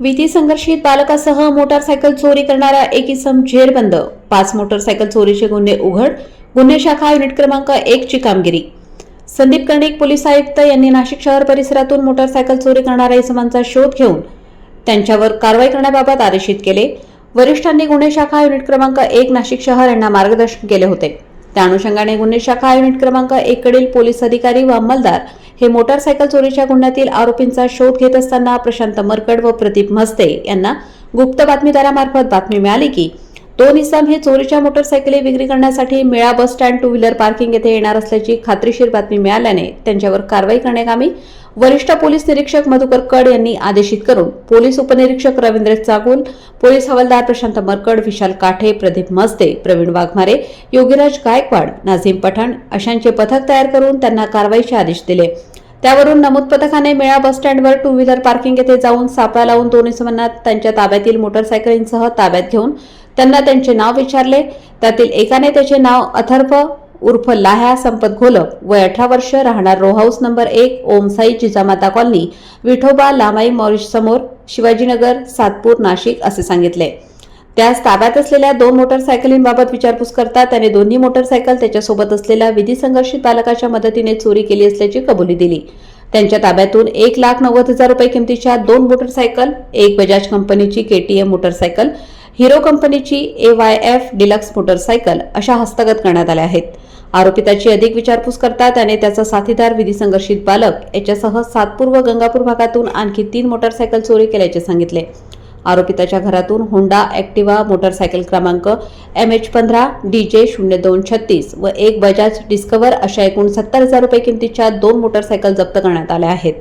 विधी संघर्षित बालकासह मोटारसायकल चोरी करणारा एक इसम झेरबंद पाच मोटारसायकल चोरीचे गुन्हे उघड. गुन्हे शाखा युनिट क्रमांक एक ची कामगिरी. संदीप कर्णिक पोलीस आयुक्त यांनी नाशिक शहर परिसरातून मोटारसायकल चोरी करणाऱ्या इसमांचा शोध घेऊन त्यांच्यावर कारवाई करण्याबाबत आदेशित केले. वरिष्ठांनी गुन्हे शाखा युनिट क्रमांक एक नाशिक शहर यांना मार्गदर्शन केले होते. त्या अनुषंगाने गुन्हे शाखा युनिट क्रमांक एक कडील पोलीस अधिकारी व अंमलदार हे मोटारसायकल चोरीच्या गुन्ह्यातील आरोपींचा शोध घेत असताना प्रशांत मरकड व प्रदीप मस्ते यांना गुप्त बातमीदारामार्फत बातमी मिळाली की दोन इसम हे चोरीच्या मोटरसायकली विक्री करण्यासाठी मेळा bus stand two wheeler parking येथे येणार असल्याची खात्रीशीर बातमी मिळाल्याने त्यांच्यावर कारवाई करण्याकामी वरिष्ठ पोलीस निरीक्षक मधुकर कड यांनी आदेशित करून पोलीस उपनिरीक्षक रवींद्र चागुल पोलीस हवालदार प्रशांत मरकड विशाल काठे प्रदीप मस्ते प्रवीण वाघमारे योगीराज गायकवाड नाझीम पठाण अशांचे पथक तयार करून त्यांना कारवाईचे आदेश दिले. त्यावरून नमूद पथकाने मेळा बस स्टँडवर टू व्हीलर पार्किंग येथे जाऊन सापळा लावून दोन इसमांना त्यांच्या ताब्यातील मोटरसायकलींसह ताब्यात घेऊन त्यांना त्यांचे नाव विचारले. त्यातील एकाने त्याचे नाव अथर्व उर्फ लाह्या संपत घोलप. वय अठरा वर्ष राहणार रो हाऊस नंबर एक ओमसाई जिजामाता कॉलनी विठोबा लामाई मॉरिश समोर शिवाजीनगर सातपूर नाशिक असे सांगितले. त्यास ताब्यात असलेल्या दोन मोटरसायकलींबाबत विचारपूस करता त्याने दोन्ही मोटरसायकल त्याच्यासोबत असलेल्या विधी संघर्षित बालकाच्या मदतीने चोरी केली असल्याची कबुली दिली. त्यांच्या ताब्यातून एक लाख नव्वद हजार रुपये किमतीच्या दोन मोटरसायकल एक बजाज कंपनीची केटीएम मोटरसायकल हिरो कंपनीची A Y F deluxe motorcycle अशा हस्तगत करण्यात आल्या आहेत. आरोपिताची अधिक विचारपूस करता त्याने त्याचा साथीदार विधी संघर्षित बालक याच्यासह सातपूर व गंगापूर भागातून आणखी तीन मोटरसायकल चोरी केल्याचे सांगितले. आरोपिताच्या घरातून होंडा ॲक्टिवा मोटरसायकल क्रमांक एम एच पंधरा डी जे शून्य दोन छत्तीस व एक बजाज डिस्कवर अशा एकूण सत्तर हजार रुपये किमतीच्या दोन मोटरसायकल जप्त करण्यात आल्या आहेत.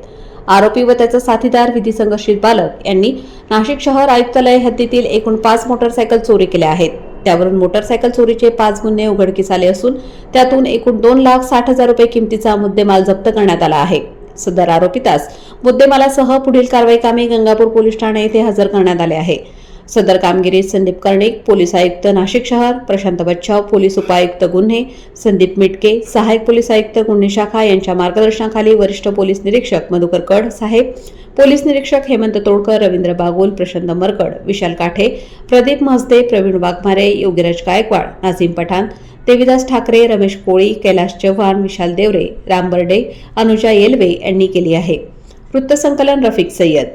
आरोपी व त्याचा साथीदार विधी संघर्षित बालक यांनी नाशिक शहर आयुक्तालय हद्दीतील एकूण पाच मोटरसायकल चोरी केल्या आहेत. त्यावरून मोटरसायकल चोरीचे पाच गुन्हे उघडकीस आले असून त्यातून एकूण दोन लाख साठ हजार रुपये किमतीचा मुद्देमाल जप्त करण्यात आला आहे. सदर आरोपितास मुद्देमालासह पुढील कारवाई कामी गंगापूर पोलीस ठाणे येथे हजर करण्यात आले आहे. सदर कामगिरीत संदीप कर्णिक पोलीस आयुक्त नाशिक शहर प्रशांत बच्छाव पोलीस उपायुक्त गुन्हे संदीप मिटके सहायक पोलीस आयुक्त गुन्हे शाखा यांच्या मार्गदर्शनाखाली वरिष्ठ पोलीस निरीक्षक मधुकर कड साहेब पोलीस निरीक्षक हेमंत तोडकर रवींद्र बागोल प्रशांत मरकड विशाल काठे प्रदीप महस्ते प्रवीण वाघमारे योगीराज गायकवाड नाझीम पठाण देविदास ठाकरे रमेश कोळी कैलाश चव्हाण विशाल देवरे राम बर्डे अनुजा येलवे यांनी केली आहे. वृत्तसंकलन रफिक सय्यद.